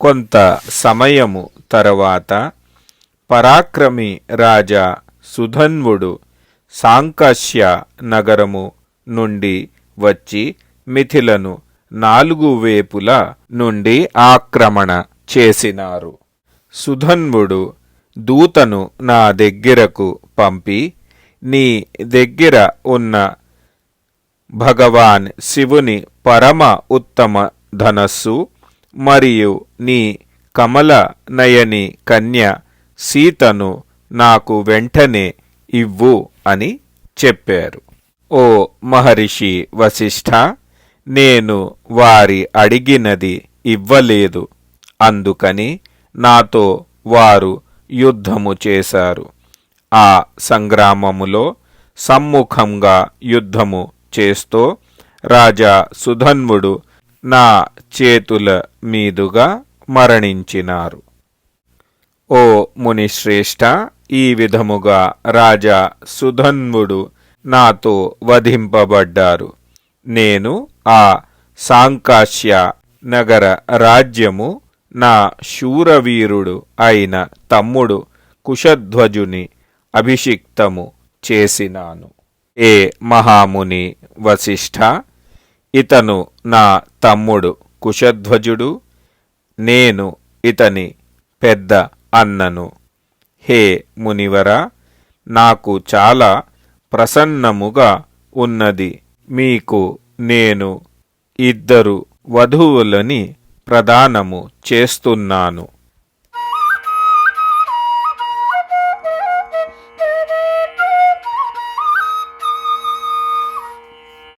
కొంత సమయము తరువాత పరాక్రమి రాజా సుధన్వుడు సాంకశ్య నగరము నుండి వచ్చి మిథిలను నాలుగు వేపుల నుండి ఆక్రమణ చేసినారు. సుధన్వుడు దూతను నా దగ్గరకు పంపి నీ దగ్గర ఉన్న భగవాన్ శివుని పరమ ఉత్తమ ధనస్సు మరియు నీ కమల నయని కన్య సీతను నాకు వెంటనే ఇవ్వు అని చెప్పారు. ఓ మహర్షి వశిష్ఠ నేను వారి అడిగినది ఇవ్వలేదు. అందుకని నాతో వారు యుద్ధము చేశారు. ఆ సంగ్రామములో సమ్ముఖంగా యుద్ధము చేస్తూ రాజా సుధన్వుడు నా చేతుల మీదుగా మరణించినారు. ఓ మునిశ్రేష్ఠ ఈ విధముగా రాజా సుధన్వుడు నాతో వధింపబడ్డారు. నేను ఆ సాంకాశ్య నగర రాజ్యము నా శూరవీరుడు అయిన తమ్ముడు కుషధ్వజుని అభిషిక్తము చేసినాను. ఏ మహాముని వశిష్ఠ ఇతను నా తమ్ముడు కుశధ్వజుడు నేను ఇతని పెద్ద అన్నను. హే మునివర నాకు చాలా ప్రసన్నముగా ఉన్నది. మీకు నేను ఇద్దరు వధువులని ప్రదానము చేస్తున్నాను.